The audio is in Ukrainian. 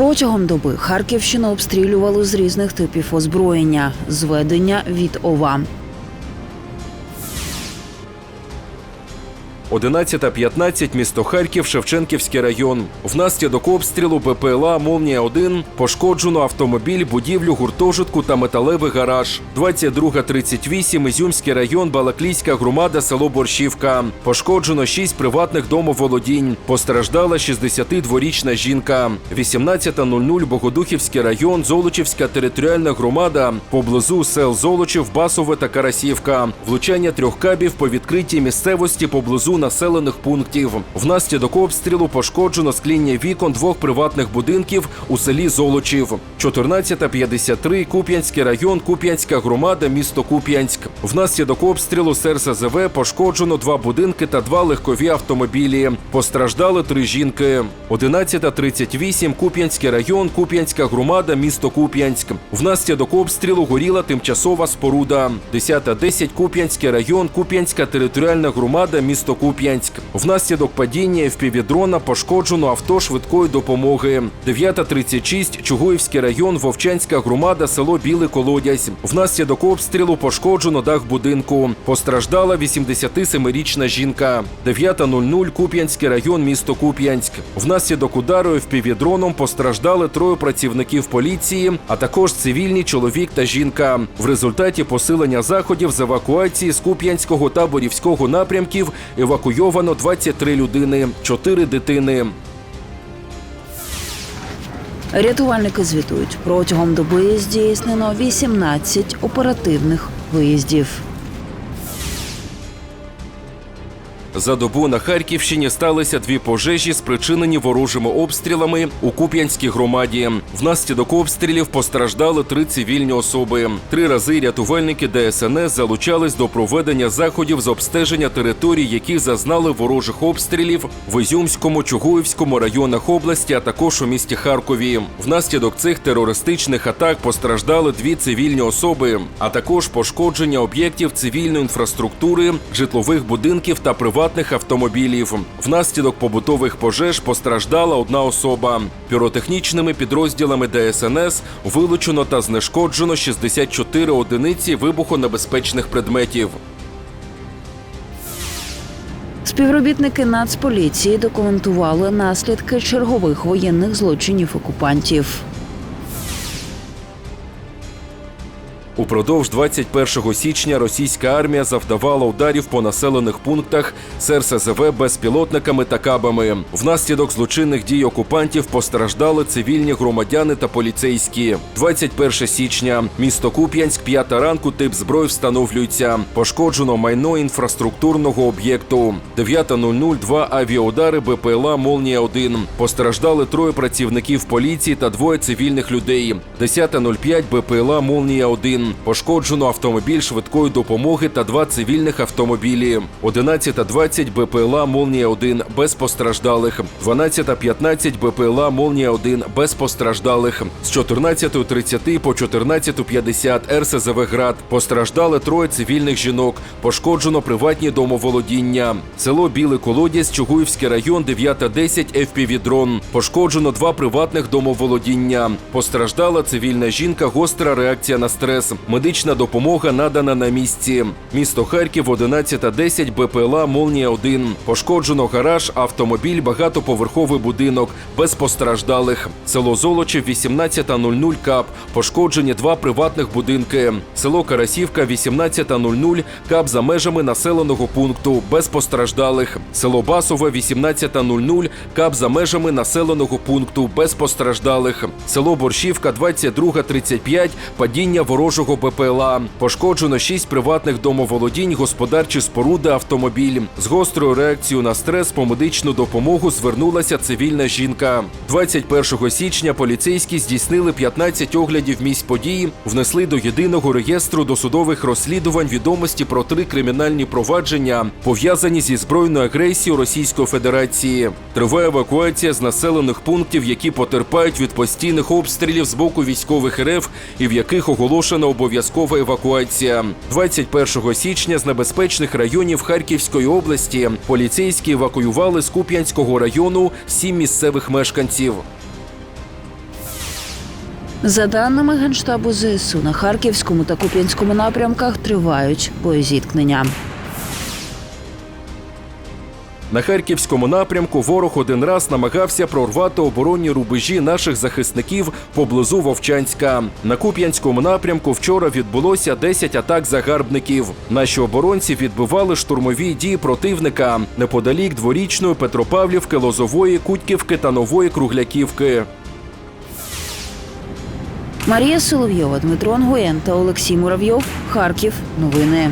Протягом доби Харківщину обстрілювали з різних типів озброєння, зведення від ОВА. 11.15, місто Харків, Шевченківський район. Внаслідок обстрілу БПЛА «Молнія-1» пошкоджено автомобіль, будівлю гуртожитку та металевий гараж. 22.38, Ізюмський район, Балаклійська громада, село Борщівка. Пошкоджено 6 приватних домоволодінь. Постраждала 62-річна жінка. 18.00, Богодухівський район, Золочівська територіальна громада. Поблизу сел Золочів, Басове та Карасівка. Влучання трьох кабів по відкритій місцевості поблизу населених пунктів. Внаслідок обстрілу пошкоджено скління вікон двох приватних будинків у селі Золочів. 14.53 Куп'янський район, Куп'янська громада, місто Куп'янськ. Внаслідок обстрілу з РСЗВ пошкоджено два будинки та два легкові автомобілі. Постраждали три жінки. 11.38 Куп'янський район, Куп'янська громада, місто Куп'янськ. Внаслідок обстрілу горіла тимчасова споруда. 10.10 Куп'янський район, Куп'янська територіальна громада, місто Куп'янськ. Внаслідок падіння FPV-дрона пошкоджено авто швидкої допомоги. 9.36 Чугуївський район, Вовчанська громада, село Білий Колодязь. Внаслідок обстрілу пошкоджено дах будинку. Постраждала 87-річна жінка. 9.00 Куп'янський район, місто Куп'янськ. Внаслідок удару FPV-дроном постраждали троє працівників поліції, а також цивільний чоловік та жінка. В результаті посилення заходів з евакуації з Куп'янського та Борівського напрямків евакуйовано 23 людини, 4 дитини. Рятувальники звітують, протягом доби здійснено 18 оперативних виїздів. За добу на Харківщині сталися дві пожежі, спричинені ворожими обстрілами у Куп'янській громаді. Внаслідок обстрілів постраждали три цивільні особи. Три рази рятувальники ДСНС залучались до проведення заходів з обстеження територій, які зазнали ворожих обстрілів в Ізюмському, Чугуївському районах області, а також у місті Харкові. Внаслідок цих терористичних атак постраждали дві цивільні особи, а також пошкодження об'єктів цивільної інфраструктури, житлових будинків та приватних автомобілів. Внаслідок побутових пожеж постраждала одна особа. Піротехнічними підрозділами ДСНС вилучено та знешкоджено 64 одиниці вибухонебезпечних предметів. Співробітники Нацполіції документували наслідки чергових воєнних злочинів окупантів. Упродовж 21 січня російська армія завдавала ударів по населених пунктах з РСЗВ безпілотниками та кабами. Внаслідок злочинних дій окупантів постраждали цивільні громадяни та поліцейські. 21 січня. Місто Куп'янськ, п'ята ранку, тип зброї встановлюється. Пошкоджено майно інфраструктурного об'єкту. 9.00 два авіаудари БПЛА «Молнія-1». Постраждали троє працівників поліції та двоє цивільних людей. 10.05 БПЛА «Молнія-1». Пошкоджено автомобіль швидкої допомоги та два цивільних автомобілі. 11.20 БПЛА «Молнія-1» без постраждалих. 12.15 БПЛА «Молнія-1» без постраждалих. З 14.30 по 14.50 РСЗВ «Град». Постраждали троє цивільних жінок. Пошкоджено приватні домоволодіння. Село Білий Колодязь, Чугуївський район, 9.10 FPV-дрон. Пошкоджено два приватних домоволодіння. Постраждала цивільна жінка, гостра реакція на стрес. Медична допомога надана на місці. Місто Харків 11.10 БПЛА «Молнія-1». Пошкоджено гараж, автомобіль, багатоповерховий будинок. Без постраждалих. Село Золочів 18.00 КАП. Пошкоджені два приватних будинки. Село Карасівка 18.00 КАП за межами населеного пункту. Без постраждалих. Село Басове 18.00 КАП за межами населеного пункту. Без постраждалих. Село Борщівка 22.35 падіння ворожого БПЛА. Пошкоджено шість приватних домоволодінь, господарчі споруди, автомобіль. З гострою реакцією на стрес по медичну допомогу звернулася цивільна жінка. 21 січня поліцейські здійснили 15 оглядів місць події, внесли до єдиного реєстру досудових розслідувань відомості про три кримінальні провадження, пов'язані зі збройною агресією Російської Федерації. Триває евакуація з населених пунктів, які потерпають від постійних обстрілів з боку військових РФ і в яких оголошена обов'язкова евакуація. 21 січня з небезпечних районів Харківської області поліцейські евакуювали з Куп'янського району сім місцевих мешканців. За даними Генштабу ЗСУ, на Харківському та Куп'янському напрямках тривають боєзіткнення. На харківському напрямку ворог один раз намагався прорвати оборонні рубежі наших захисників поблизу Вовчанська. На Куп'янському напрямку вчора відбулося 10 атак загарбників. Наші оборонці відбивали штурмові дії противника неподалік дворічної Петропавлівки, Лозової, Кутьківки та Нової Кругляківки. Марія Соловйова, Дмитро Ангоєн та Олексій Муравйов. Харків. Новини.